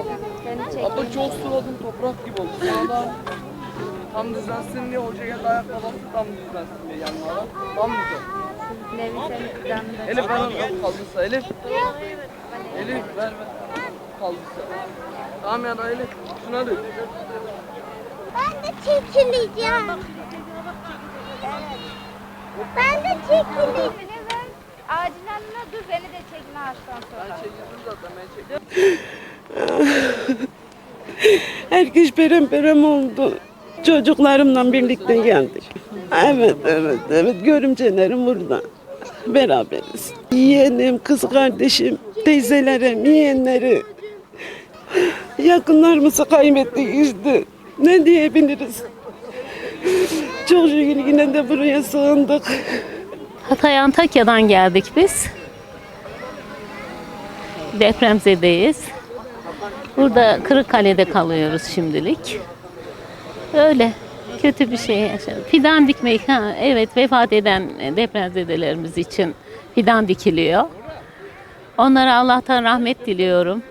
abla. Abla çok suladım toprak gibi oldu. Sağdan tam düzensin diye hoca geldi bastı tam düzensin diye yanına. Tam düzen. Elif ver ver kaldıysa Elif. Elif ver ver. Kaldıysa. Tamam ya da Elif. Şuna dök. Ben de çekileceğim. Ben de çekileceğim. Ağacın yanına dur beni de çekme ağaçtan sonra. Ben çekildim zaten ben çekildim. Herkes perem perem oldu. Çocuklarımla birlikte geldik. Evet, evet, evet. Görümcelerim burada. Beraberiz. Yeğenim, kız kardeşim, teyzelerim, yeğenleri. Yakınlarımızı kaybettik işte. Ne diyebiliriz? Çok şükür yine de buraya sığındık. Hatay Antakya'dan geldik biz. Depremzedeyiz. Burada Kırıkkale'de kalıyoruz şimdilik. Öyle kötü bir şey. Fidan dikmek, ha, evet vefat eden depremzedelerimiz için fidan dikiliyor. Onlara Allah'tan rahmet diliyorum.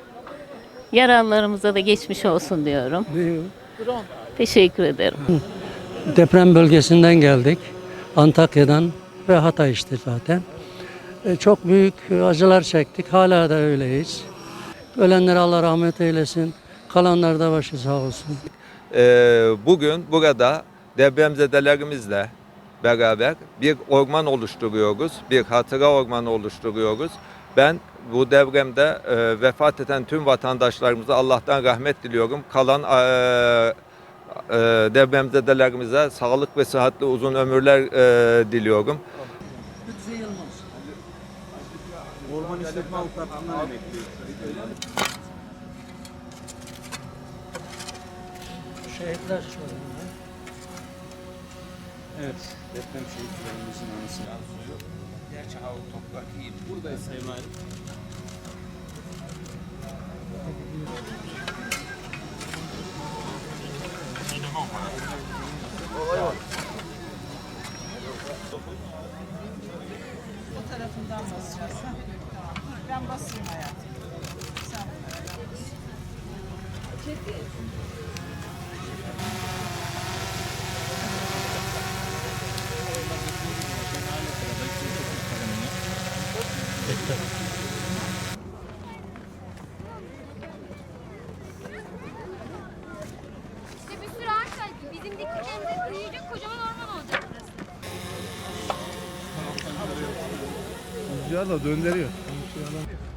Yaralılarımıza da geçmiş olsun diyorum. Teşekkür ederim. deprem bölgesinden geldik. Antakya'dan ve Hatay işte zaten. E, Çok büyük acılar çektik. Hala da öyleyiz. Ölenlere Allah rahmet eylesin. Kalanlar da başı sağ olsun. Ee, bugün burada depremzedelerimizle beraber bir orman oluşturuyoruz. Bir hatıra ormanı oluşturuyoruz. Ben bu depremde e, vefat eden tüm vatandaşlarımıza Allah'tan rahmet diliyorum. Kalan e, e, depremzedelerimize sağlık ve sıhhatli uzun ömürler e, diliyorum. Şehitler Evet, deprem şehitlerimizin anısına. Gerçi hava toprak iyi. Buradayız Sayın Valim. tarafından basacağız. ha? Tamam. Dur ben basayım hayatım. Sen bas. İşte bir sürü ağaç var. Bizim diktiklerimiz büyüyecek kocaman orman olacak burası. Rüzgarla döndürüyor. Do?